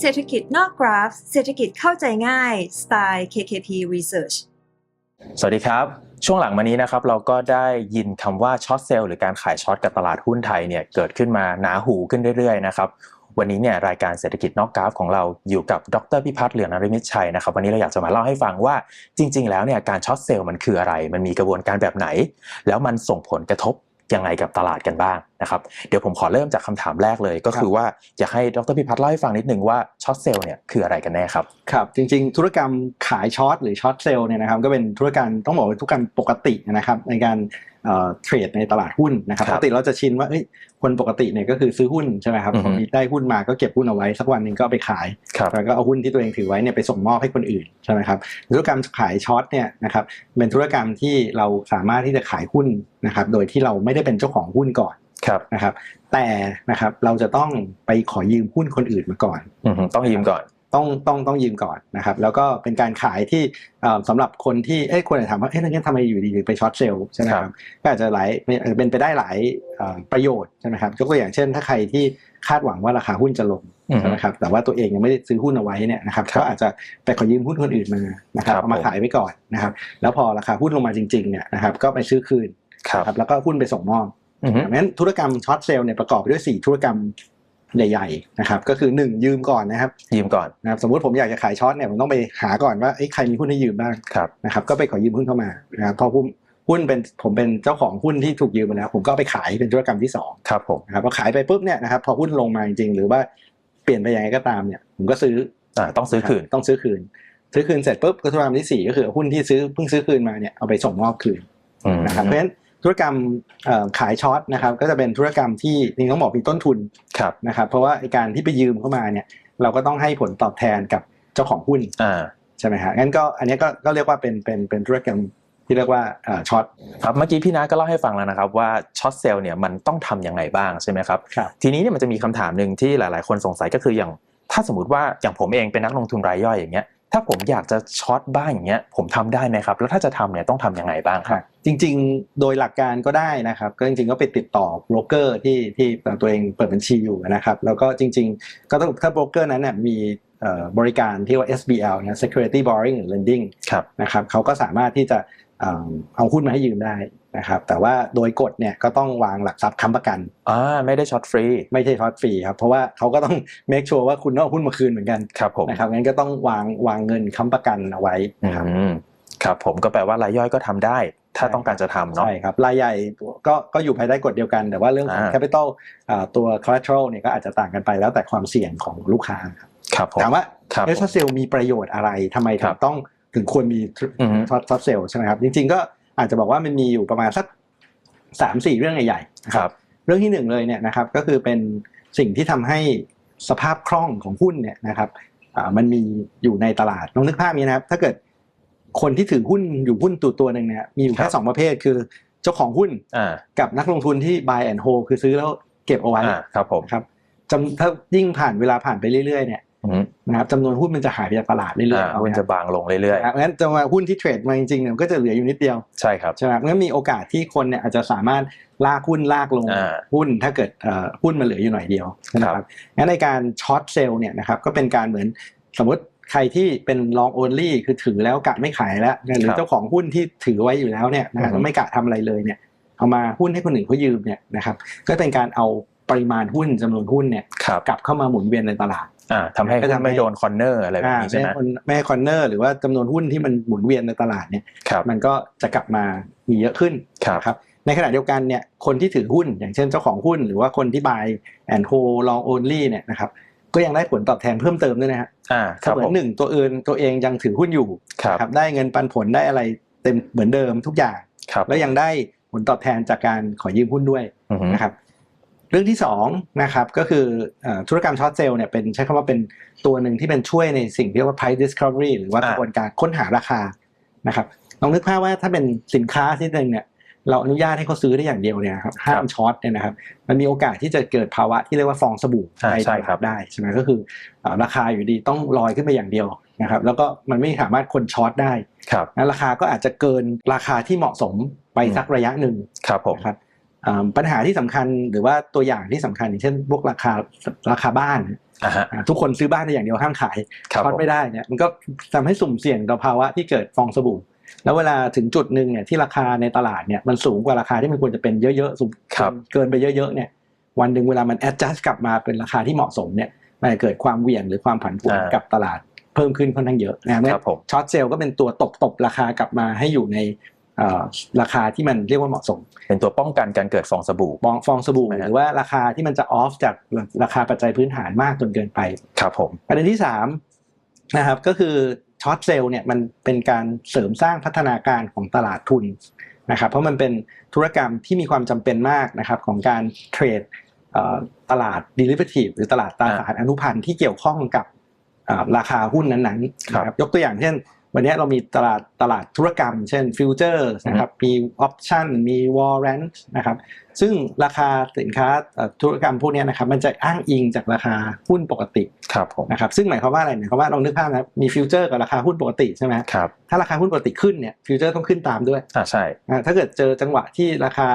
เศรษฐกิจนอกกราฟ เศรษฐกิจเข้าใจง่ายสไตล์ KKP Research สวัสดีครับ ช่วงหลังมานี้นะครับเราก็ได้ยินคำว่าช็อตเซลล์หรือการขายช็อตกับตลาดหุ้นไทยเนี่ยเกิดขึ้นมาหนาหูขึ้นเรื่อยๆนะครับวันนี้เนี่ยรายการเศรษฐกิจนอกกราฟของเราอยู่กับดรพิพัฒน์เหลืองนริมิตชัยนะครับวันนี้เราอยากจะมาเล่าให้ฟังว่าจริง ๆ แล้วเนี่ยการช็อตเซลล์มันคืออะไร มันมีกระบวนการแบบไหน แล้วมันส่งผลกระทบยังไงกับตลาดกันบ้าง นะครับเดี๋ยวผมขอเริ่มจากคำถามแรกเลย ก็คือว่าอยากให้ดรพิพัฒน์เล่าให้ฟังนิดนึงว่าช็อตเซลล์เนี่ยคืออะไรกันแน่ครับครับ จริงๆ ธุรกรรมขายช็อตหรือช็อตเซลล์เนี่ยนะครับก็เป็นธุรการต้องบอกว่าธุรกรรมปกตินะครับในการเอ่อเทรดในตลาดหุ้นนะครับครัปบกติเราจะชินว่าเอ้ยคนปกติเนี่ยก็คือซื้อหุ้นใช่ไหมครับอือฮึมีได้หุ้นมาก็เก็บหุ้นเอาไว้สักวันหนึ่งก็เอาไปขายครับแล้วก็เอาหุ้นที่ตัวเองถือไว้เนี่ยไปส่งมอบให้คนอื่นใช่ไหมครับธุรกรรมขายช็อตเนี่ยนะครับเป็นธุรกรรมที่เราสามารถที่จะขายหุ้นนะครับโดยที่เราไม่ได้เป็นเจ้าของหุ้นก่อน ครับนะครับ แต่นะครับเราจะต้องไปขอยืมหุ้นคนอื่นมาก่อนอือฮึต้องยืมก่อนต้องต้องต้องยืมก่อนนะครับ แล้วก็เป็นการขายที่เอ่อสำหรับคนที่เอ้ยคนอาจจะถามว่าเอ้ยแล้วงั้นทำไมอยู่ดีๆไปช็อตเซลล์ใช่ไหมคครัรับบก็อาจจะหลายเป็นไปได้หลายเอ่อประโยชน์ใช่ไหมครับยกตัวอย่างเช่น ถ้าใครที่คาดหวังว่าราคาหุ้นจะลงอือฮึใช่ไหมครับแต่ว่าตัวเองยังไม่ได้ซื้อหุ้นเอาไว้เนี่ยนะครับครับก็อาจจะไปขอยืมหุ้นคนอื่นมานะครับครับเอามาผมขายไว้ก่อนนะครับ แล้วพอราคาหุ้นลงมาจริงๆเนี่ยนะครับก็ไปซื้อคืนครับครับแล้วก็หุ้นไปส่งมอบ อือฮึดังนั้นธุรกรรมช็อตเซลล์เนี่ยประกอบไปด้วย 4 ธุรกรรมใหญ่ๆนะครับก็คือ 1 ยืมก่อนนะครับ ยืมก่อนนะครับสมมติผมอยากจะขายช็อตเนี่ยผมต้องไปหาก่อนว่าเอ้ยใครมีหุ้นให้ยืมบ้างครับนะครับก็ไปขอยืมหุ้นเข้ามานะครับพอหุ้นหุ้นเป็นผมเป็นเจ้าของหุ้นที่ถูกยืมมาแล้ว ผมก็เอาไปขายเป็นธุรกรรมที่สองครับผมนะครับพอขายไปปุ๊บเนี่ยนะครับพอหุ้นลงมาจริงๆหรือว่าเปลี่ยนไปยังไงก็ตามเนี่ยผมก็ซื้ออ่าต้องซื้อคืนต้องซื้อคืน ซื้อคืนเสร็จปุ๊บก็ธุรกรรมที่สี่ก็คือหุ้นที่ซื้อเพิ่งซื้อคืนมาเนี่ยเอาไปส่งมอบคืนอืมนะครับเพราะฉะนั้น ธุรกรรมเอ่อขายช็อตนะครับก็จะเป็นธุรกรรมที่จริงๆต้องบอกมีต้นทุนครับนะครับเพราะว่าไอ้การที่ไปยืมเข้ามาเนี่ยเราก็ต้องให้ผลตอบแทนกับเจ้าของหุ้นอ่าใช่ไหมฮะงั้นก็อันนี้ก็ก็เรียกว่าเป็นเป็นเป็นธุรกรรมที่เรียกว่าเอ่อช็อตครับเมื่อกี้พี่นาก็เล่าให้ฟังแล้วนะครับว่าช็อตเซลล์เนี่ยมันต้องทำยังไงบ้างใช่ไหมครับครับทีนี้เนี่ยมันจะมีคำถามหนึ่งที่หลาย ๆ คนสงสัยก็คืออย่างถ้าสมมติว่าอย่างผมเองเป็นนักลงทุนรายย่อยอย่างเงี้ย ถ้าผมอยากจะช็อตบ้างอย่างเงี้ยผมทำได้ไหมครับ แล้วถ้าจะทำเนี่ยต้องทำยังไงบ้างครับ จริง ๆ โดยหลักการก็ได้นะครับ ก็จริงๆก็ไปติดต่อโบรกเกอร์ที่ที่ตัวเองเปิดบัญชีอยู่นะครับ แล้วก็จริง ๆ ก็ต้องถ้าโบรกเกอร์นั้นเนี่ยมีเอ่อบริการที่ว่า SBL นะ Security Borrowing and Lending ครับนะครับเขาก็สามารถที่จะเอ่อเอาหุ้นมาให้ยืมได้ นะครับแต่ว่าโดยกฎเนี่ยก็ต้องวางหลักทรัพย์ค้ำประกันอ่าไม่ได้ช็อตฟรีไม่ใช่ช็อตฟรีครับเพราะว่าเขาก็ต้อง make sure ว่าคุณต้องเอาหุ้นมาคืนเหมือนกันครับผมนะครับงั้นก็ต้องวางวางเงินค้ำประกันเอาไว้อืนะครับมครับผมก็แปลว่ารายย่อยก็ทำได้ ถ้าใช่ต้องการจะทำเนาะใช่ครับรายใหญ่ก็ก็อยู่ภายใต้กฎเดียวกัน แต่ว่าเรื่องของอ่า capital อ่าตัว collateral เนี่ยก็อาจจะต่างกันไปแล้วแต่ความเสี่ยงของลูกค้าครับครับผมถามว่าครับเอสเซลมีประโยชน์อะไรทำไมคถึรังบต้องถึงควรมีอือฮึท็อตท็อตเซลใช่ไหมครับจริง ๆก็ อาจจะบอกว่ามันมีอยู่ประมาณสักสามสี่เรื่องใหญ่ๆนะครับ เรื่องที่หนึ่งเลยเนี่ยนะครับก็คือเป็นสิ่งที่ทำให้สภาพคล่องของหุ้นเนี่ยนะครับอ่ามันมีอยู่ในตลาดลองนึกภาพนี้นะครับ ถ้าเกิดคนที่ถือหุ้นอยู่หุ้นตัวตัวหนึ่งเนี่ยมีอยู่ครัแค่บสองประเภทคือเจ้าของหุ้นอ่ากับนักลงทุนที่ buy and hold คือซื้อแล้วเก็บเอาไว้อ่าครับผมนะครับจำถ้ายิ่งผ่านเวลาผ่านไปเรื่อยๆเนี่ยอืม นะครับจำนวนหุ้นมันจะหายไปจากตลาดเรื่อยอ่าๆเอามันไว้จะบางลงเรื่อยนะครับงั้นจะมาหุ้นที่เทรดมาจริงๆเนี่ยมันก็จะเหลืออยู่นิดเดียวๆใช่ครับใช่ไหมครับงั้นมีโอกาสที่คนเนี่ยอาจจะสามารถลากหุ้นลากลงอ่าหุ้นถ้าเกิดเอ่อหุ้นมันเหลืออยู่หน่อยเดียวนะคครัรับบงั้นในการช็อตเซลล์เนี่ยนะครับก็เป็นการเหมือนสมมติใครที่เป็น long only คือถือแล้วกะไม่ขายแล้วหรือเจ้าของหุ้นที่ถือไว้อยู่แล้วเนี่ยนะครับอือฮึแล้วไม่กะทำอะไรเลยเนี่ยเอามาหุ้นให้คนอื่นเขายืมเนี่ยนะครับก็เป็นการเอาปริมาณหุ้นจำนวนหุ้นเนี่ยครับกลับเข้ามาหมุนเวียนในตลาด อ่าทำให้ก็ทำให้ไม่โดนคอนเนอร์อะไรแบบอ่านี้ใช่ไหมไม่ให้คนไม่ให้คอนเนอร์หรือว่าจำนวนหุ้นที่มันหมุนเวียนในตลาดเนี่ยครับมันก็จะกลับมามีเยอะขึ้นครับนะครับในขณะเดียวกันเนี่ยคนที่ถือหุ้นอย่างเช่นเจ้าของหุ้น หรือว่าคนที่ buy and hold long only เนี่ยนะครับก็ยังได้ผลตอบแทนเพิ่มเติมด้วยนะฮะอ่าคเสรับมืผอนมหนึ่งตัวเองตัวเองยังถือหุ้นอยู่ครับนะครับได้เงินปันผลได้อะไรเต็มเหมือนเดิมทุกอย่างครับแล้วยังได้ผลตอบแทนจากการขอยืมหุ้นด้วยอือฮึนะครับ เรื่องที่สองนะครับก็คือเอ่อธุรกรรมช็อตเซลล์เนี่ยเป็นใช้คำว่าเป็นตัวหนึ่งที่เป็นช่วยในสิ่งที่เรียกว่า price discovery หรือว่ากระบวนการค้นหาราคานะครับลองนึกภาพว่าถ้าเป็นสินค้าที่หนึ่งเนี่ยเราอนุญาตให้เขาซื้อได้อย่างเดียวเนี่ยครับห้ามช็อตเนี่ยนะครับมันมีโอกาสที่จะเกิดภาวะที่เรียกว่าฟองสบู่อ่าในใช่ตครัลาบดได้ใช่ไหมก็คือเอ่อราคาอยู่ดีต้องลอยขึ้นไปอย่างเดียวนะครับแล้วก็มันไม่สามารถคนช็อตได้ครับนะราคาก็อาจจะเกินราคาที่เหมาะสมไปสักระยะหนึ่งครับผมนะครับอ่า ปัญหาที่สำคัญหรือว่าตัวอย่างที่สำคัญอย่างเช่นพวกราคาราคาบ้านอ่าฮะอ่าทุกคนซื้อบ้านได้อย่างเดียวห้ามขายครับช็อตผมไม่ได้เนี่ยมันก็ทำให้สุ่มเสี่ยงต่อภาวะที่เกิดฟองสบู่ แล้วเวลาถึงจุดหนึ่งเนี่ยที่ราคาในตลาดเนี่ยมันสูงกว่าราคาที่มันควรจะเป็นเยอะๆสูงครับเกินไปเยอะๆเนี่ยวันหนึ่งเวลามัน adjust กลับมาเป็นราคาที่เหมาะสมเนี่ยมันจะเกิดความเหวี่ยงหรือความผันผวนอ่ากักับตลาดเพิ่มขึ้นค่อนข้างเยอะนะครับครับผมช็อตเซลล์ก็เป็นตัวตบตบราคากลับมาให้อยู่ในเอ่อ ราคาที่มันเรียกว่าเหมาะสม เป็นตัวป้องกันการเกิดฟองสบู่ฟองฟองสบู่นะฮะหรือว่าราคาที่มันจะออฟจากราคาปัจจัยพื้นฐานมากจนเกินไปครับผมประเด็นที่สามนะครับก็คือช็อตเซลล์เนี่ยมันเป็นการเสริมสร้างพัฒนาการของตลาดทุนนะครับเพราะมันเป็นธุรกรรมที่มีความจำเป็นมากนะครับของการเทรดเอ่อตลาด derivative หรือตลาดตราสารอนุพันธ์ที่เกี่ยวข้องกับเอ่อราคาหุ้นนั้นๆนะครับยกตัวอย่างเช่น วันนี้เรามีตลาดตลาดธุรกรรม เช่นฟิวเจอร์นะครับมีออปชันมีวอร์เรนต์นะครับซึ่งราคาสินค้าเอ่อธุรกรรมพวกเนี้ยนะครับมันจะอ้างอิงจากราคาหุ้นปกติครับผมนะครับซึ่งหมายความว่าอะไรหมายความว่าลองนึกภาพนะมีฟิวเจอร์กับราคาหุ้นปกติใช่ไหมครับถ้าราคาหุ้นปกติขึ้นเนี่ยฟิวเจอร์ต้องขึ้นตามด้วยอ่าใช่นะถ้าเกิดเจอจังหวะที่ราคา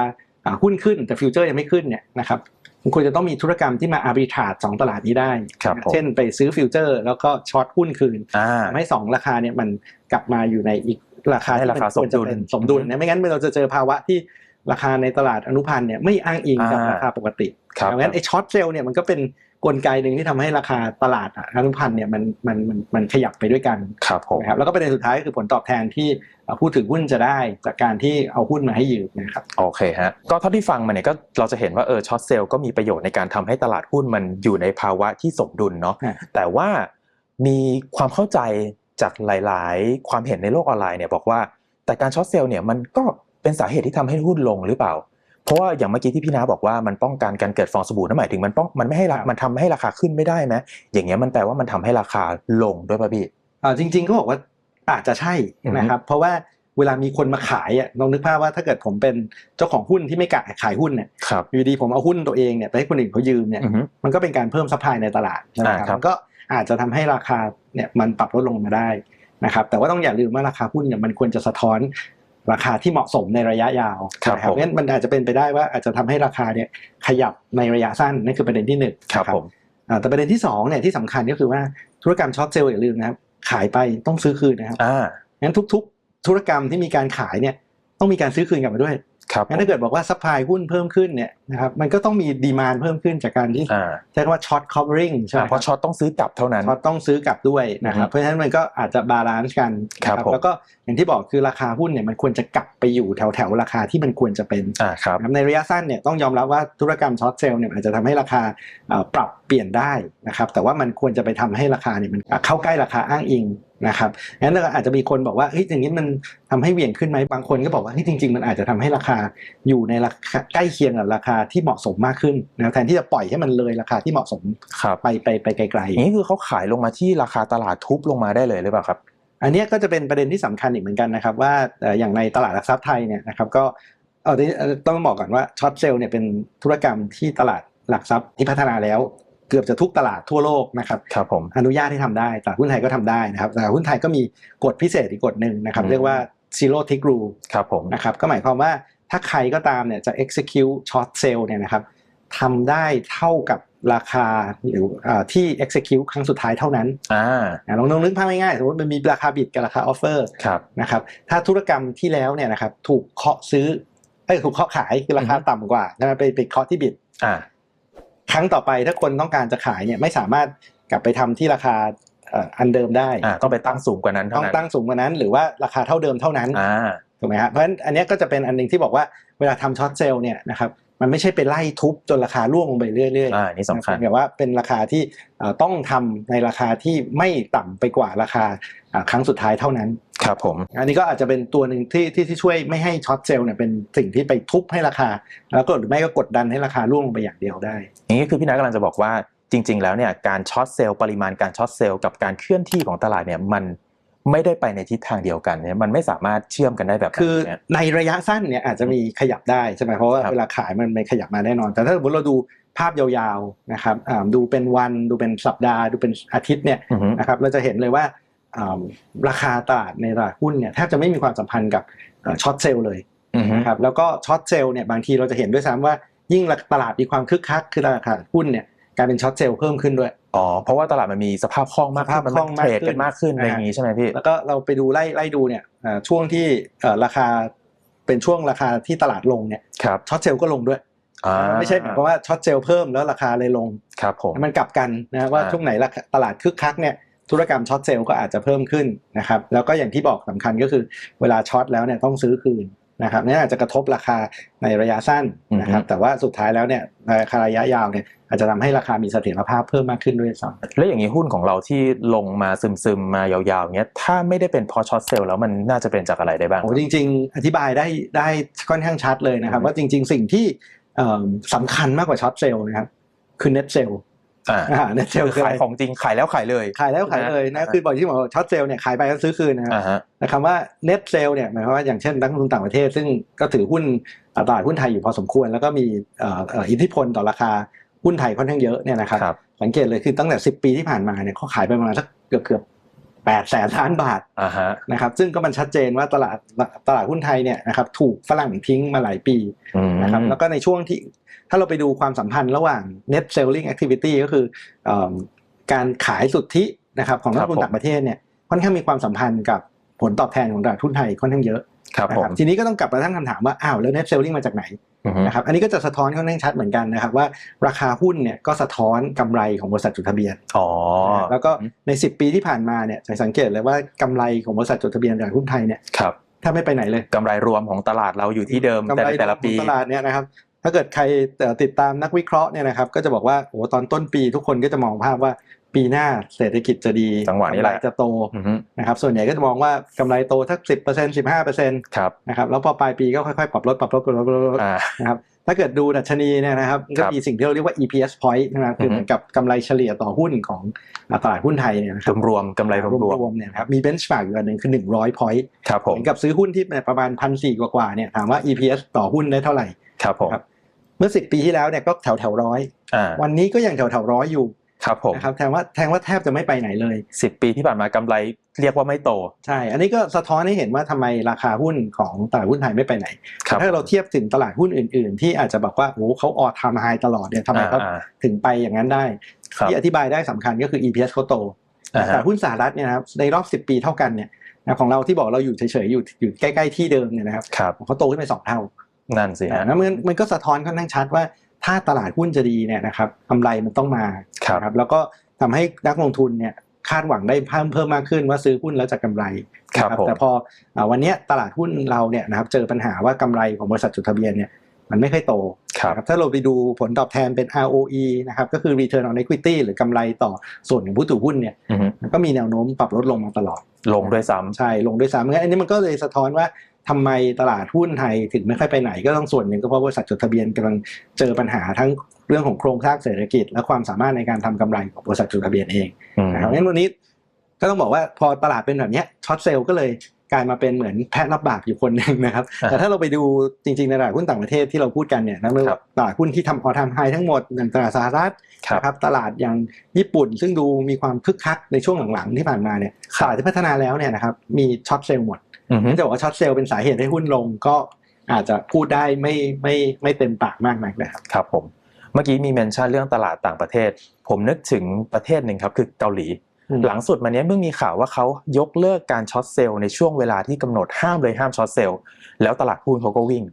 อ่าหุ้นขึ้นแต่ฟิวเจอร์ยังไม่ขึ้นเนี่ยนะครับ มันควรจะต้องมีธุรกรรมที่มาอาร์บิทราดสองตลาดนี้ได้ครับผมเช่นไปซื้อฟิวเจอร์ แล้วก็ช็อตหุ้นคืนอ่าทำให้สองราคาเนี่ยมันกลับมาอยู่ในอีกราคาให้ที่ราคามันควรจะเป็นสสมมดุดุลลนะไม่งั้นเราจะเจอภาวะที่ ราคาในตลาดอนุพันธ์เนี่ยไม่อ้างอิงกับอ่าราคาปกติครับดังนั้นไอ้ช็อตเซลล์เนี่ยมันก็เป็นกลไกหนึ่งที่ทำให้ราคาตลาดอนุพันธ์เนี่ยมันมันมันมันขยับไปด้วยกันครับผมนะครับแล้วก็ประเด็นสุดท้ายก็คือผลตอบแทนที่เอ่อผู้ถือหุ้นจะได้จากการที่เอาหุ้นมาให้ยืมนะครับโอเคฮะก็เท่าที่ฟังมาเนี่ยก็เราจะเห็นว่าเออช็อตเซลล์ก็มีประโยชน์ในการทำให้ตลาดหุ้นมันอยู่ในภาวะที่สมดุลเนาะอ่าแต่ว่ามีความเข้าใจจากหลาย ๆ ความเห็นในโลกออนไลน์เนี่ยบอกว่าแต่การช็อตเซลล์เนี่ยมันก็ เป็นสาเหตุที่ทำให้หุ้นลงหรือเปล่า เพราะว่าอย่างเมื่อกี้ที่พี่นาบอกว่ามันป้องกันการเกิดฟองสบู่นั่นหมายถึงมันป้องมันไม่ให้รามันทำให้ราคาขึ้นไม่ได้ไหมอย่างเงี้ยมันแปลว่ามันทำให้ราคาลงด้วยป่ะพี่อ่าจริงๆก็บอกว่าอาจจะใช่นะครับ เพราะว่าเวลามีคนมาขายอะลองนึกภาพว่าถ้าเกิดผมเป็นเจ้าของหุ้นที่ไม่กะขายหุ้นเนี่ยครับอยู่ดีผมเอาหุ้นตัวเองเนี่ยไปให้คนอื่นเขายืมเนี่ยอือฮึมันก็เป็นการเพิ่มซัพพลายในตลาดใช่ไหมอ่าคครัรับบมันก็อาจจะทำให้ราคาเนี่ยมันปรับลดลงมาได้นะครับแต่ว่าต้องอย่าลืมว่าราคาหุ้นเนี่ยมันควรจะสะท้อน ราคาที่เหมาะสมในระยะยาวครับนะผมงั้นมันอาจจะเป็นไปได้ว่าอาจจะทำให้ราคาเนี่ยขยับในระยะสั้นนั่นคือประเด็นที่หนึ่งครับนะผมอ่าแต่ประเด็นที่สองเนี่ยที่สำคัญก็คือว่าธุรกรรมช็อตเซลล์อย่าลืมนะครับขายไปต้องซื้อคืนนะครับอ่างั้นทุก ๆ ธุรกรรมที่มีการขายเนี่ยต้องมีการซื้อคืนกลับมาด้วย ครับผงั้นมถ้าเกิดบอกว่าซัพพลายหุ้นเพิ่มขึ้นเนี่ยนะครับมันก็ต้องมีดีมานเพิ่มขึ้นจากการที่อ่าใช้คำว่าช็อต covering ใช่ไหมอ่าเพราะช็อตต้องซื้อกลับเท่านั้นช็อตต้องซื้อกลับด้วยนะครับอือฮึเพราะฉะนั้นมันก็อาจจะบาลานซ์กันครับนะผมแล้วก็อย่างที่บอกคือราคาหุ้นเนี่ยมันควรจะกลับไปอยู่แถวแถวๆราคาที่มันควรจะเป็นอ่าครับนะครับในระยะสั้นเนี่ยต้องยอมรับว่าธุรกรรมช็อตเซลล์เนี่ยอาจจะทำให้ราคาเอ่อปรับเปลี่ยนได้นะครับแต่ว่ามันควรจะไปทำให้ราคาเนี่ยมันเข้าใกล้ราคาอ้างอิง นะครับงั้นอาจจะมีคนบอกว่าเฮ้ยอย่างนี้มันทำให้เหวี่ยงขึ้นไหมบางคนก็บอกว่าเฮ้ยจริง ๆ มันอาจจะทำให้ราคาอยู่ในราคาใกล้เคียงกับราคาที่เหมาะสมมากขึ้นนะแทนที่จะปล่อยให้มันเลยราคาที่เหมาะสมครับไปไปไปไกลอย่างนี้คือเขาขายลงมาที่ราคาตลาดทุบลงมาได้เลยหรือเปล่าครับๆอันเนี้ยก็จะเป็นประเด็นที่สำคัญอีกเหมือนกันนะครับว่าเอ่ออย่างในตลาดหลักทรัพย์ไทยเนี่ยนะครับก็เอาที่เอ่อต้องบอกก่อนว่าช็อตเซลล์เนี่ยเป็นธุรกรรมที่ตลาดหลักทรัพย์ที่พัฒนาแล้วเกือบจะทุกตลาดทั่วโลกนะครับครับผมอนุญาตให้ทำได้ตลาดหุ้นไทยก็ทำได้นะครับตลาดหุ้นไทยก็มีกฎพิเศษอีกกฎหนึ่งนะครับอืมเรียกว่า zero tick rule ครับผมนะครับก็หมายความว่าถ้าใครก็ตามเนี่ยจะ execute short sale เนี่ยนะครับทำได้เท่ากับราคาหรือเอ่อที่ execute ครั้งสุดท้ายเท่านั้นอ่าอะลองลองนึกภาพง่ายๆสมมติมันมีราคาบิดกับราคา offer ครับนะครับถ้าธุรกรรมที่แล้วเนี่ยนะครับถูกเคาะซื้อเอ้ยถูกเคาะขายคือราคาอือฮึต่ำกว่าใช่ไหมไปไปเคาะที่บิดอ่า ครั้งต่อไปถ้าคนต้องการจะขายเนี่ยไม่สามารถกลับไปทำที่ราคาเอ่ออันเดิมได้อ่าต้องไปตั้งสูงกว่านั้นต้เท่าองนั้นตั้งสูงกว่านั้น หรือว่าราคาเท่าเดิมเท่านั้นอ่าถูกไหมฮะเพราะฉะนั้นอันเนี้ยก็จะเป็นอันหนึงที่บอกว่าเวลาทำช็อตเซลล์เนี่ยนะครับ มันไม่ใช่ไปไล่ทุบจนราคาร่วงลงไปเรื่อยๆอ่านี่สำคัญแต่ว่าเป็นราคาที่เอ่อต้องทำในราคาที่ไม่ต่ำไปกว่าราคาอ่าครั้งสุดท้ายเท่านั้นครับผม อันนี้ก็อาจจะเป็นตัวหนึ่งที่ที่ที่ช่วยไม่ให้ช็อตเซลล์เนี่ยเป็นสิ่งที่ไปทุบให้ราคา แล้วก็หรือไม่ก็กดดันให้ราคาร่วงลงไปอย่างเดียวได้อย่างนี้คือพี่นัทกำลังจะบอกว่าจริง ๆ แล้วเนี่ยการช็อตเซลล์ปริมาณการช็อตเซลล์กับการเคลื่อนที่ของตลาดเนี่ยมัน ไม่ได้ไปในทิศทางเดียวกันเนี่ยมันไม่สามารถเชื่อมกันได้แบบนั้นคือเนี่ยในระยะสั้นเนี่ยอาจจะมีขยับได้ใช่ไหมเพราะว่าครับเวลาขายมันไม่ขยับมาแน่นอน แต่ถ้าสมมติเราดูภาพยาวๆนะครับอ่าดูเป็นวันดูเป็นสัปดาห์ ดูเป็นอาทิตย์เนี่ยอือฮึนะครับเราจะเห็นเลยว่าอ่าราคาตลาดในตลาดหุ้นเนี่ยแทบจะไม่มีความสัมพันธ์กับช็อตเซลล์เลยอือฮึนะครับแล้วก็ช็อตเซลล์เนี่ยบางทีเราจะเห็นด้วยซ้ำว่ายิ่งตลาดมีความคึกคักคือตลาดหุ้นเนี่ย กลายเป็นช็อตเซลล์เพิ่มขึ้นด้วยอ๋อเพราะว่าตลาดมันมีสภาพคล่องมากสภาพมันคล่องเทรดมากขึ้นกันมากขึ้นอะไรอย่างงี้ใช่ไหมพี่แล้วก็เราไปดูไล่ไล่ดูเนี่ยเอ่อช่วงที่เอ่อราคาเป็นช่วงราคาที่ตลาดลงเนี่ยครับช็อตเซลล์ก็ลงด้วยอ่าไม่ใช่หมายความว่าช็อตเซลล์เพิ่มแล้วราคาเลยลงครับผมมันกลับกันนะว่าอ่าช่วงไหนราคาตลาดคึกคักเนี่ยธุรกรรมช็อตเซลล์ก็อาจจะเพิ่มขึ้นนะครับแล้วก็อย่างที่บอกสำคัญก็คือเวลาช็อตแล้วเนี่ยต้องซื้อคืน นะครับนี่อาจจะกระทบราคาในระยะสั้นนะครับแต่ว่าสุดท้ายแล้วเนี่ยราคาระยะยาวเนี่ยอาจจะทำให้ราคามีเสถียรภาพเพิ่มมากขึ้นด้วยซ้ำแล้วอย่างนี้หุ้นของเราที่ลงมาซึมๆมายาวๆเงี้ยถ้าไม่ได้เป็นเพอช็อตเซลล์แล้วมันน่าจะเป็นจากอะไรได้บ้างโอ้จริง ๆ อธิบายได้ได้ค่อนข้างชัดเลยนะครับอืมว่าจริง ๆ สิ่งที่เอิ่มสำคัญมากกว่าช็อตเซลล์นะครับคือเน็ตเซลล์ อ่าเน็ตเซลล์คืออะขายไรของจริงขายแล้วขายเลย ขายแล้วขายเลยนะคือบอกที่บอกช็อตเซลล์เนี่ยขายไปแล้วซื้อคืนนะครับอ่าฮะแต่คำว่าเน็ตเซลล์เนี่ยหมายความว่าอย่างเช่นนักลงทุนต่างประเทศ ซึ่งก็ถือหุ้นตลาดหุ้นไทยอยู่พอสมควร แล้วก็มีเอ่อเอ่ออิทธิพลต่อราคาหุ้นไทยค่อนข้างเยอะเนี่ยนะครับครับสังเกตเลยคือตั้งแต่ 10 ปีที่ผ่านมาเนี่ยเขาขายไปประมาณสักเกือบเกือบแปดแสนล้านบาทอ่าฮะนะครับซึ่งก็มันชัดเจนว่าตลาดตลาดหุ้นไทยเนี่ยนะครับถูกฝรั่งทิ้งมาหลายปีอืมนะครับแล้วก็ในช่วงที่ ถ้าเราไปดูความสัมพันธ์ระหว่าง net selling activity ก็คือเอิ่มการขายสุทธินะครับของนักลงทุนต่างประเทศเนี่ยค่อนข้างมีความสัมพันธ์กับผลตอบแทนของตลาดหุ้นไทยค่อนข้างเยอะครับนะผคมรับทีนี้ก็ต้องกลับมาตั้งคำถามว่าอ้าวแล้ว net selling มาจากไหนอือฮึนะครับอันนี้ก็จะสะท้อนค่อนข้างชัดเหมือนกันนะครับว่าราคาหุ้นเนี่ยก็สะท้อนกำไรของบริษัทจดทะเบียนอ๋อนะครับแล้วก็ใน 10 ปีที่ผ่านมาเนี่ยจะสังเกตเลยว่ากำไรของบริษัทจดทะเบียนตลาดหุ้นไทยเนี่ยครับถ้าไม่ไปไหนเลยกำไรรวมของตลาดเราอยู่ที่เดิมกำแต่ไรในแต่ละปีของตลาดเนี่ยนะครับ ถ้าเกิดใครเอ่อติดตามนักวิเคราะห์เนี่ยนะครับ ก็จะบอกว่าโอ้ตอนต้นปีทุกคนก็จะมองภาพว่าปีหน้าเศรษฐกิจจะดีจังหวะนี้แหละกำไรจะโตอือฮึนะครับ ส่วนใหญ่ก็จะมองว่ากำไรโตสักสิบเปอร์เซ็นต์สิบห้าเปอร์เซ็นต์ครับนะครับแล้วพอปลายปีก็ค่อยๆปรับลดปรับลดปรับลดปรับลดอ่านะครับถ้าเกิดดูดัชนีเนี่ยนะครับก็ครับมีสิ่งที่เราเรียกว่า EPS point นะครับคือเหมือนกับกำไรเฉลี่ยต่อหุ้นของตลาดหุ้นไทยเนี่ยนะครรัวมรวมๆกำไรรวมรวมรวมๆเนี่ยนะครับมีเบนช์มาร์กอยู่อันหนึ่งคือ 100 point ครับผเหมมือนกับซื้อหุ้นที่ประมาณพันสี่กว่าๆเนี่ยถามว่า EPS ต่อหุ้นได้เท่าไหร่ครับผมครับ เมื่อ10ปีที่แล้วเนี่ยก็แถวแถวร้อยอ่าวันนี้ก็ยังแถวแถวร้อยอยู่ครับผมนะครับแทนว่าแทนว่าแทบจะไม่ไปไหนเลยสิบปีที่ผ่านมากำไรเรียกว่าไม่โต ใช่ อันนี้ก็สะท้อนให้เห็นว่าทำไมราคาหุ้นของตลาดหุ้นไทยไม่ไปไหนครับถ้าเราเทียบถึงตลาดหุ้นอื่น ๆ ที่อาจจะบอกว่าโอ้โหเขาออทามไฮตลอดเนี่ยทำไมเขาอ่าถึงไปอย่างนั้นได้ครับที่อธิบายได้สำคัญก็คือ EPS เขาโตอ่าฮะแต่หุ้นสหรัฐเนี่ยนะครับในรอบ 10 ปีเท่ากันเนี่ยนะของเราที่บอกเราอยู่เฉยๆอยู่อยู่ใกล้ ๆ ที่เดิมเนี่ยนะครับครับเขาโตขึ้นไปสองเท่า นั่นสิอ่าฮะแล้วมันมันก็สะท้อนค่อนข้างชัดว่าถ้าตลาดหุ้นจะดีเนี่ยนะครับกำไรมันต้องมาครับนะครับแล้วก็ทำให้นักลงทุนเนี่ยคาดหวังได้เพิ่มเพิ่มมากขึ้นว่าซื้อหุ้นแล้วจะกำไรครับนะผมแต่พออาวันเนี้ยตลาดหุ้นเราเนี่ยนะครับเจอปัญหาว่ากำไรของบริษัทจดทะเบียนเนี่ยมันไม่ค่อยโตครับนะครับถ้าเราไปดูผลตอบแทนเป็น ROE นะครับก็คือ Return on Equity หรือกำไรต่อส่วนของผู้ถือหุ้นเนี่ยอือฮึมันก็มีแนวโน้มปรับลดลงมาตลอด ลงด้วยซ้ำใช่ลงด้วยซ้ำงั้นอันนี้มันก็เลยสะท้อนว่า ทำไมตลาดหุ้นไทยถึงไม่ค่อยไปไหนก็ต้องส่วนหนึ่งก็เพราะบริษัทจดทะเบียนกำลังเจอปัญหาทั้งเรื่องของโครงสร้างเศรษฐกิจ และความสามารถในการทำกำไรของบริษัทจดทะเบียนเองอืมนะครับงั้นวันนี้ก็ต้องบอกว่าพอตลาดเป็นแบบเนี้ช็อตเซลล์ก็เลยกลายมาเป็นเหมือนแพะรับบาปอยู่คนหนึ่งนะครับอ่าแต่ถ้าเราไปดูจริงๆในตลาดหุ้นต่างประเทศที่เราพูดกันเนี่ยนะไม่ครัว่าบตลาดหุ้นที่ทำออทามไฮทั้งหมดอย่างตลาดสหรัฐครับนะครับตลาดอย่างญี่ปุ่น ซึ่งดูมีความคึกคักในช่วงหลังๆที่ผ่านมาเนี่ยครัตบลาดที่พัฒนาแล้วเนี่ยนะครับมีช็อตเซลล์หมดอือฮึ นั่นจะบอกว่าช็อตเซลล์เป็นสาเหตุให้หุ้นลงก็อาจจะพูดได้ไม่ไม่ไม่เต็มปากมากนักนะครับครับผมเมื่อกี้มีเมนชั่นเรื่องตลาดต่างประเทศ ผมนึกถึงประเทศหนึ่งครับคือเกาหลีอืมหลังสุดมาเนี้ยเพิ่งมีข่าวว่าเขายกเลิกการช็อตเซลล์ในช่วงเวลาที่กำหนดห้ามเลยห้ามช็อตเซลล์แล้วตลาดหุ้นเขาก็วิ่ง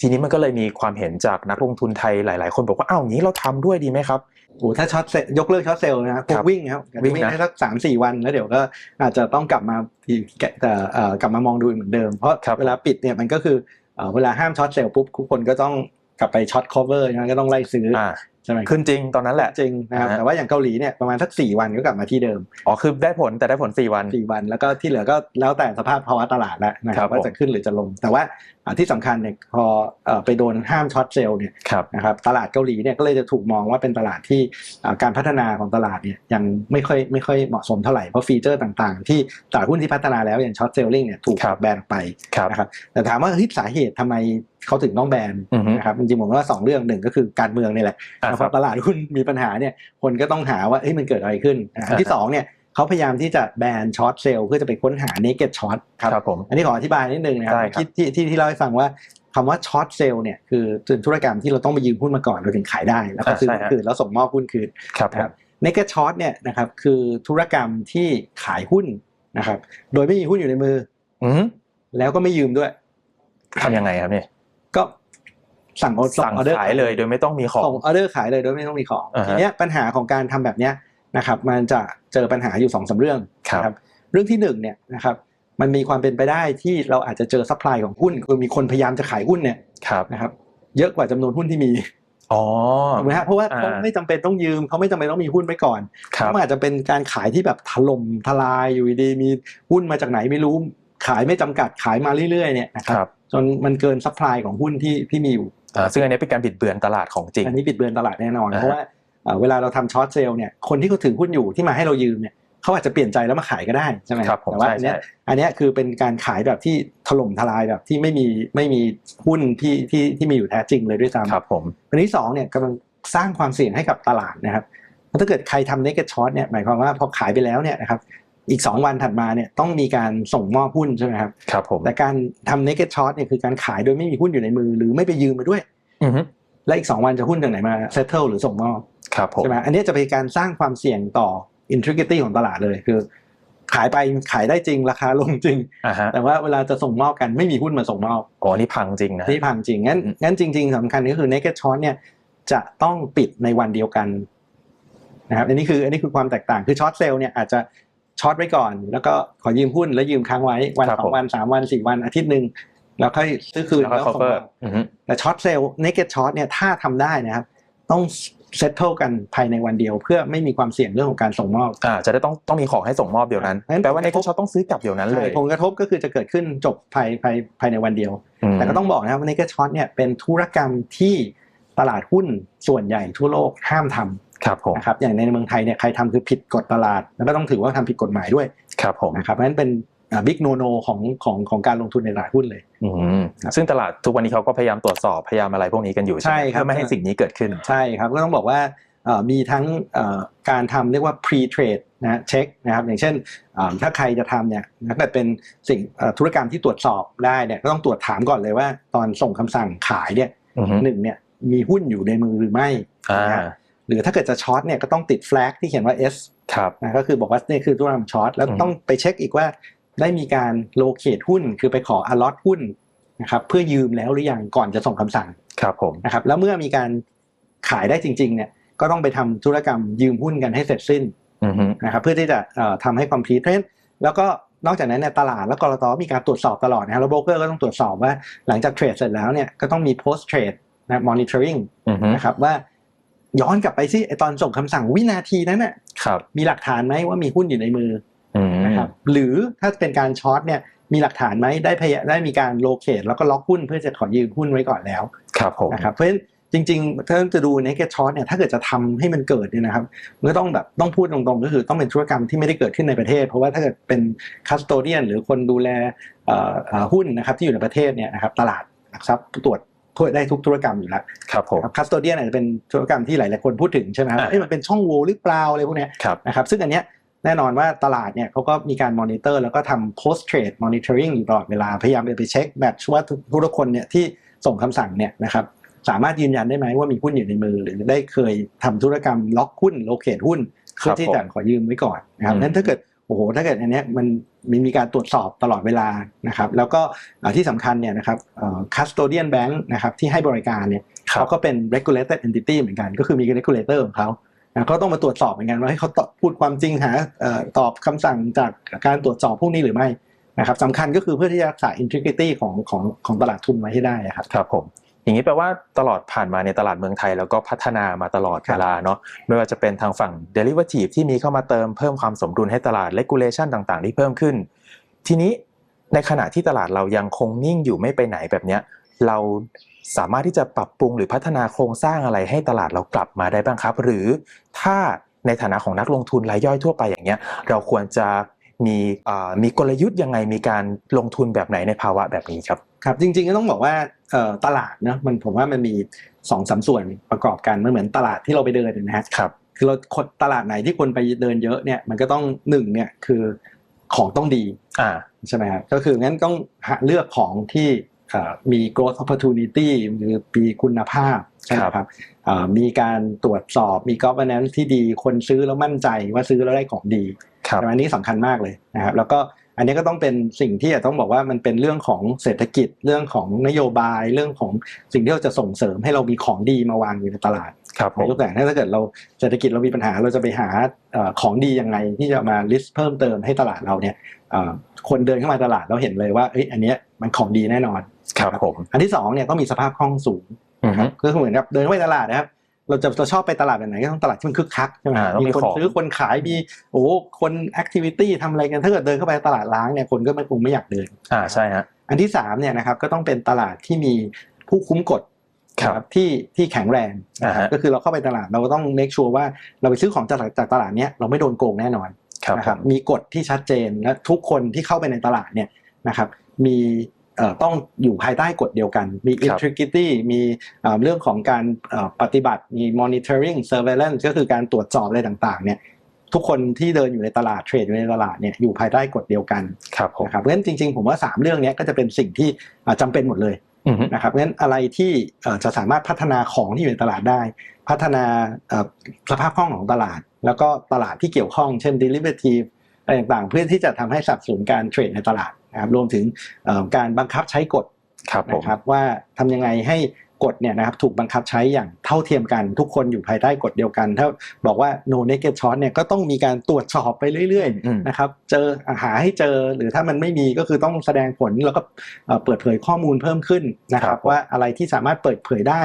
ทีนี้มันก็เลยมีความเห็นจากนักลงทุนไทยหลาย ๆ คนบอกว่าอ้าวอย่างนี้เราทำด้วยดีไหมครับโอ้ถ้าช็อตเซลล์ยกเลิกช็อตเซลล์นะครับพวครักบวิ่งครับวิ่วิ่งงนะให้สักสามสี่วันแล้วเดี๋ยวก็อาจจะต้องกลับมาที่แต่เอ่อกลับมามองดูเหมือนเดิมเพราะครับเวลาปิดเนี่ยมันก็คือเอ่อเวลาห้ามช็อตเซลล์ปุ๊บทุกคนก็ต้องกลับไปช็อต cover นะก็ต้องไล่ซื้อออ่าใช่ไหมขึ้นจริงตอนนั้นแหละจริงนะครับอ่าฮะแต่ว่าอย่างเกาหลีเนี่ยประมาณสักสี่วันก็กลับมาที่เดิมอ๋อคือได้ผลแต่ได้ผล 4 วันสี่วัน แล้วก็ที่เหลือก็แล้วแต่สภาพภาวะตลาดแล้วนะคครัรับบผมว่าจะขึ้นหรือจะลง แต่ว่าอ่า ที่สำคัญเนี่ยพอเอ่อไปโดนห้ามช็อตเซลล์เนี่ยครับนะครับตลาดเกาหลีเนี่ยก็เลยจะถูกมองว่าเป็นตลาดที่อ่าการพัฒนาของตลาดเนี่ยยังไม่ค่อยไม่ค่อยเหมาะสมเท่าไหร่เพราะฟีเจอร์ต่างๆ ที่ตลาดหุ้นที่พัฒนาแล้วอย่างช็อตเซลลิงเนี่ยถูกครับแบนออกไปครับนะครับแต่ถามว่าเฮ้ยสาเหตุทำไมเขาถึงต้องแบนอือฮึนะครับจริงๆผมว่าสองเรื่องหนึ่งก็คือการเมืองนี่แหละอ่านะคพรัอบตลาดหุ้นมีปัญหาเนี่ยคนก็ต้องหาว่าเอ้ยมันเกิดอะไรขึ้นอะอันที่อ่าฮะสองเนี่ย เขาพยายามที่จะแบนช็อตเซลล์เพื่อจะไปค้นหา naked short ครับครับผมอันนี้ขออธิบายนิดนึงนะครับได้ครับที่ที่ที่ที่เล่าให้ฟังว่าคำว่าช็อตเซลล์เนี่ยคือเป็นธุรกรรมที่เราต้องไปยืมหุ้นมาก่อนเราถึงขายได้แล้วก็อ่าซื้อใช่ฮะคืนแล้วส่งมอบหุ้นคืนครับผนะคมรับในก e ช็อตเนี่ยนะครับคือธุรกรรมที่ขายหุ้นนะครับโดยไม่มีหุ้นอยู่ในมืออืมแล้วก็ไม่ยืมด้วยทำยังไงครับเนี่ยก็สั่งออสั่งออเดอร์ขายเลยโดยไม่ต้องมีของส่งออเดอร์ขายเลยโดยไม่ต้องมีของอ่าฮะทีเนี้ยปัญหาของการทำแบบเนี้ย นะครับมันจะเจอปัญหาอยู่สองสาเรื่องครับนะเรื่องที่หนึ่งเนี่ยนะครับมันมีความเป็นไปได้ที่เราอาจจะเจอซัพพลายของหุ้นคือมีคนพยายามจะขายหุ้นเนี่ยครับนะครับเยอะกว่าจำนวนหุ้นที่มีอ๋อถูกไหมฮะเพราะว่าอ่าเขาไม่จำเป็นต้องยืมเขาไม่จำเป็นต้องมีหุ้นไว้ก่อนครับมันอาจจะเป็นการขายที่แบบถล่มทลายอยู่ดีๆมีหุ้นมาจากไหนไม่รู้ขายไม่จำกัดขายมาเรื่อยๆเนี่ยนะคครับรับจนมันเกินซัพพลายของหุ้นที่ที่มีอยู่อ่าซึ่งอันนี้เป็นการบิดเบือนตลาดของจริง อันนี้ปิดเบือนตลาดแน่นอนอ่าฮะเพราะว่า เอ่อเวลาเราทำช็อตเซลล์เนี่ยคนที่เขาถือหุ้นอยู่ที่มาให้เรายืมเนี่ยเขาอาจจะเปลี่ยนใจแล้วมาขายก็ได้ใช่ไหมครับผมแต่ว่าใช่อันเนี้ใช่ยอันเนี้ยคือเป็นการขายแบบที่ถล่มทลายแบบที่ไม่มีไม่มีหุ้นที่ที่ที่มีอยู่แท้จริงเลยด้วยซ้ำครับผมอันที่สองเนี่ยกำลังสร้างความเสี่ยงให้กับตลาดนะครับถ้าเกิดใครทำ naked short เนี่ยหมายความว่าพอขายไปแล้วเนี่ยนะครับอีก 2 วันถัดมาเนี่ยต้องมีการส่งมอบหุ้นใช่ไหมครับครับผมแต่การทำ naked short เนี่ยคือการขายโดยไม่มีหุ้นอยู่ในมือ หรือไม่ไปยืมมาด้วยอือฮึ และอีก 2 วันจะหุ้นจากไหนมา settle หรือส่งมอบครับผมใช่ไหมอันนี้จะเป็นการสร้างความเสี่ยงต่อ integrity ของตลาดเลยคือ ขายไปขายได้จริงราคาลงจริงอ่าฮะแต่ว่าเวลาจะส่งมอบกันไม่มีหุ้นมาส่งมอบอ๋อนี่พังจริงนะที่พังจริงงั้นอืมงั้นจริง ๆสำคัญก็คือ naked short เนี่ยจะต้องปิดในวันเดียวกันนะครับอันนี้คืออันนี้คือความแตกต่างคือช็อตเซลล์เนี่ยอาจจะช็อตไว้ก่อน แล้วก็ขอยืมหุ้นแล้วยืมค้างไว้วันครับสอผงมวันสามวันสี่วันอาทิตย์หนึ่ง แล้วค่อยซื้อคืนแล้วก็ส่ง cover มาอือฮึแต่ช็อตเซลล์ naked short เนี่ยถ้าทำได้นะครับ ต้อง settle กันภายในวันเดียว เพื่อไม่มีความเสี่ยงเรื่องของการส่งมอบอ่าจะได้ต้องต้องมีของให้ส่งมอบเดี๋ยวนั้นงั้นแปลว่าในเขาชอต้องซื้อกลับเดี๋ยวนั้นเลยผลกระทบก็คือจะเกิดขึ้นจบภายภายภายในวันเดียวอืมแต่ก็ต้องบอกนะครับว่า naked short เนี่ยเป็นธุรกรรมที่ตลาดหุ้นส่วนใหญ่ทั่วโลกห้ามทำครับผมนะครับอย่างในเมืองไทยเนี่ยใครทำคือผิดกฎตลาด แล้วก็ต้องถือว่าทำผิดกฎหมายด้วยครับผมนะครับเพราะฉะนั้นเป็น บิ๊กโนโนของของของการลงทุนในตลาดหุ้นเลยอืมครับซึ่งตลาดทุกวันนี้เขาก็พยายามตรวจสอบพยายามอะไรพวกนี้กันอยู่ใช่ไหมใช่ครับเพื่อไม่ให้สิ่งนี้เกิดขึ้นใช่ครับก็ต้องบอกว่าเอ่อมีทั้งเอ่อการทำเรียกว่า pre trade นะเช็คนะครับอย่างเช่นเอ่อถ้าใครจะทำเนี่ยถ้าเกิดเป็นสิ่งเอ่อธุรกรรมที่ตรวจสอบได้เนี่ยก็ต้องตรวจถามก่อนเลยว่า ตอนส่งคำสั่งขายเนี่ยอือฮึหนึ่งเนี่ยมีหุ้นอยู่ในมือหรือไม่อ่านะฮะหรือถ้าเกิดจะช็อตเนี่ยก็ต้องติดแฟลกที่เขียนว่า S ครับนะก็คือบอกว่านี่คือธุรกรรมช็อตแล้วอืมต้องไปเช็คอีกว่า ได้มีการโลเคทหุ้น คือไปขออลอตหุ้นนะครับเพื่อยืมแล้วหรือยังก่อนจะส่งคำสั่งครับผมนะครับแล้วเมื่อมีการขายได้จริง ๆ เนี่ยก็ต้องไปทำธุรกรรมยืมหุ้นกันให้เสร็จสิ้นอือฮึนะครับเพื่อที่จะเอ่อทำให้ความพีเพราะฉะนั้นแล้วก็นอกจากนั้นเนี่ยตลาดและกรตมีการตรวจสอบตลอดนะครับแล้วโบรกเกอร์ก็ต้องตรวจสอบว่าหลังจากเทรดเสร็จแล้วเนี่ยก็ต้องมี post trade นะ monitoring อือฮึนะครับว่าย้อนกลับไปสิไอตอนส่งคำสั่งวินาทีนั้นน่ะครับมีหลักฐานไหมว่ามีหุ้นอยู่ในมืออืม นะครับหรือถ้าเป็นการช็อตเนี่ยมีหลักฐานไหมได้พยได้มีการโลเคทแล้วก็ล็อกหุ้นเพื่อจะขอยืมหุ้นไว้ก่อนแล้วครับผมนะครับเพราะฉะนั้นจริงๆ ถ้าจะดู naked short เนี่ยถ้าเกิดจะทำให้มันเกิดเนี่ยนะครับมันก็ต้องแบบต้องพูดตรงๆ ก็คือต้องเป็นธุรกรรมที่ไม่ได้เกิดขึ้นในประเทศ เพราะว่าถ้าเกิดเป็น custodian หรือคนดูแลเอ่อเอ่อหุ้นนะครับที่อยู่ในประเทศเนี่ยนะครับตลาดหลักทรัพย์ตรวจตรวจได้ทุกธุรกรรมอยู่แล้วครับผมครับ custodian อาจจะเป็นธุรกรรมที่หลาย ๆ คนพูดถึงใช่ไหมครับอ่าเอ้ยมันเป็นช่องโหว่หรือเปล่าอะไรพวกเนี้ยครับนะครับซึ่งอันเนี้ย แน่นอนว่าตลาดเนี่ยเขาก็มีการมอนิเตอร์แล้วก็ทำ post trade monitoring อยู่ตลอดเวลา พยายามไปเช็คแมทช์ว่าทุกๆคนเนี่ยที่ส่งคำสั่งเนี่ยนะครับสามารถยืนยันได้ไหมว่ามีหุ้นอยู่ในมือ หรือได้เคยทำธุรกรรมล็อกหุ้นโลเคทหุ้นครัเพื่อบที่จะผมขอยืมไว้ก่อนนะครับอืมนั้นถ้าเกิดโอ้โหถ้าเกิดอันเนี้ยมันมีมีการตรวจสอบตลอดเวลานะครับแล้วก็อ่าที่สำคัญเนี่ยนะครับเอ่อ custodian bank นะครับที่ให้บริการเนี่ยครัเขาบก็เป็น regulated entity เหมือนกัน ก็คือมี regulator ของเขา นะเขาต้องมาตรวจสอบเหมือนกันว่าให้เขาตอบพูดความจริงหาเอ่อตอบคำสั่งจากการตรวจสอบพวกนี้หรือไม่นะครับสำคัญก็คือเพื่อที่จะรักษา integrity ของของของตลาดทุนไว้ให้ได้อะครับครับผมอย่างนี้แปลว่าตลอดผ่านมาในตลาดเมืองไทย แล้วก็พัฒนามาตลอดครับเวลาเนาะไม่ว่าจะเป็นทางฝั่ง derivative ที่มีเข้ามาเติมเพิ่มความสมดุลให้ตลาด regulation ต่างๆ ที่เพิ่มขึ้น ทีนี้ในขณะที่ตลาดเรายังคงนิ่งอยู่ไม่ไปไหนแบบเนี้ย เราสามารถที่จะปรับปรุงหรือพัฒนาโครงสร้างอะไรให้ตลาดเรากลับมาได้บ้างครับ หรือถ้าในฐานะของนักลงทุนรายย่อยทั่วไปอย่างเงี้ยเราควรจะมีอ่ามีกลยุทธ์ยังไงมีการลงทุนแบบไหนในภาวะแบบนี้ครับครับจริงๆก็ต้องบอกว่าเอ่อตลาดเนาะมันผมว่ามันมีสองสามส่วนประกอบกันมันเหมือนตลาดที่เราไปเดินนะฮะครับคือเราคนตลาดไหนที่คนไปเดินเยอะเนี่ยมันก็ต้องหนึ่งเนี่ยคือของต้องดีอ่าใช่ไหมครับก็คืองั้นต้องหาเลือกของที่เอ่อ มี growth opportunity หรือมีคุณภาพใช่ไหมครับเอ่อมีการตรวจสอบมี governance ที่ดีคนซื้อแล้วมั่นใจว่าซื้อแล้วได้ของดีครับอันนี้สำคัญมากเลยนะครับแล้วก็อันนี้ก็ต้องเป็นสิ่งที่ต้องบอกว่ามันเป็นเรื่องของเศรษฐกิจเรื่องของนโยบายเรื่องของสิ่งที่เราจะส่งเสริมให้เรามีของดีมาวางอยู่ในตลาดครับผมยกตัวอย่างถ้าเกิดเราเศรษฐกิจเรามีปัญหาเราจะไปหาเอ่อของดียังไงที่จะมา list เพิ่มเติมให้ตลาดเราเนี่ยเอ่อคนเดินเข้ามาตลาดเราเห็นเลยว่าเอ้ยอันเนี้ยมันของดีแน่นอน ครับผมอันที่สองเนี่ยต้องมีสภาพคล่องสูงอือฮึก็คือเหมือนกับเดินเข้าไปตลาดนะครับเราจะจะชอบไปตลาดแบบไหนก็ต้องตลาดที่มันคึกคักใช่ไหมอ่าต้องมีมีคนของซื้อคนขายมีโอ้โหคนแอคทิวิตี้ทำอะไรกันถ้าเกิดเดินเข้าไปตลาดล้างเนี่ยคนก็ไม่คงไม่อยากเดินอ่าใช่ฮะอันที่สามเนี่ยนะครับก็ต้องเป็นตลาดที่มีผู้คุ้มกฎครับนะที่ที่แข็งแรงนะครับอ่าฮะก็คือเราเข้าไปตลาดเราก็ต้องเ k คชัวร์ว่าเราไปซื้อของจากจากตลาดเนี้ยเราไม่โดนโกงแน่นอนครับนะผครับมมีกฎที่ชัดเจนและทุกคนที่เข้าไปในตลาดเนี่ยนะครับมีเอ่อ ต้องอยู่ภายใต้กฎเดียวกัน มีครับ integrity มีเอ่อเรื่องของการเอ่อปฏิบัติ มี monitoring surveillance ก็คือการตรวจสอบอะไรต่างๆ เนี่ยทุกคนที่เดินอยู่ในตลาดเทรดอยู่ในตลาดเนี่ยอยู่ภายใต้กฎเดียวกันครับผมนะครับเพราะฉะนั้นจริงๆ ผมว่า 3 เรื่องเนี้ยก็จะเป็นสิ่งที่อ่าจำเป็นหมดเลยอือฮึนะครับเพราะฉะนั้นอะไรที่เอ่อจะสามารถพัฒนาของที่อยู่ในตลาดได้ พัฒนาเอ่อสภาพคล่องของตลาด แล้วก็ตลาดที่เกี่ยวข้องเช่น derivative อะไรต่างๆ เพื่อที่จะทำให้สนับสนุนการเทรดในตลาด นะครับรวมถึงเอ่อการบังคับใช้กฎครับผมนะครับว่าทำยังไงให้กฎเนี่ยนะครับถูกบังคับใช้อย่างเท่าเทียมกันทุกคนอยู่ภายใต้กฎเดียวกัน ถ้าบอกว่า no naked short เนี่ยก็ต้องมีการตรวจสอบไปเรื่อยอืมๆนะครับเจอหาให้เจอหรือถ้ามันไม่มีก็คือต้องแสดงผลแล้วก็เอ่อเปิดเผยข้อมูลเพิ่มขึ้นนะคครัรับบผมว่าอะไรที่สามารถเปิดเผยได้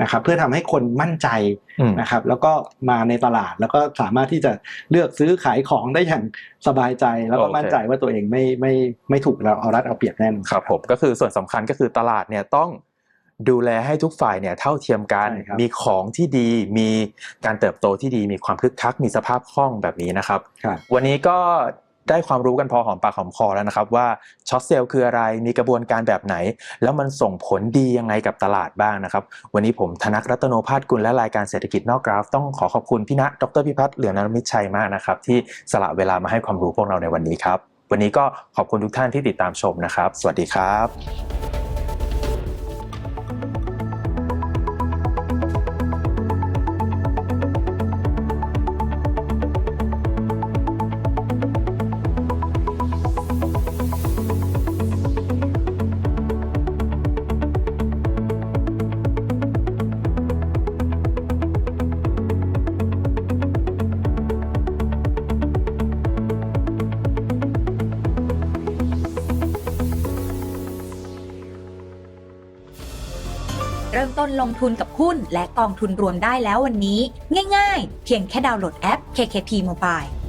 นะครับเพื่อทำให้คนมั่นใจอืมนะครับแล้วก็มาในตลาดแล้วก็สามารถที่จะเลือกซื้อขายของได้อย่างสบายใจ แล้วก็โอเคมั่นใจว่าตัวเองไม่ไม่ไม่ถูกเราเอารัดเอาเปรียบแน่นอนครับผมก็คือส่วนสำคัญก็คือตลาดเนี่ยต้องดูแลให้ทุกฝ่ายเนี่ยเท่าเทียมกันใช่ครับมีของที่ดี มีการเติบโตที่ดี มีความคึกคัก มีสภาพคล่องแบบนี้นะครับครับวันนี้ก็ ได้ความรู้กันพอหอมปากหอมคอแล้วนะครับว่าช็อตเซลล์คืออะไร มีกระบวนการแบบไหน แล้วมันส่งผลดียังไงกับตลาดบ้างนะครับ วันนี้ผมธนักรัตโนภาสกุลและรายการเศรษฐกิจนอกกราฟ ต้องขอขอบคุณพี่ณดรพิพัฒน์เหลืองนรมิตรชัยมากนะครับ ที่สละเวลามาให้ความรู้พวกเราในวันนี้ครับ วันนี้ก็ขอบคุณทุกท่านที่ติดตามชมนะครับ สวัสดีครับ ลงทุนกับหุ้นและกองทุนรวมได้แล้ววันนี้ ง่ายๆ เพียงแค่ดาวน์โหลดแอป KKP Mobile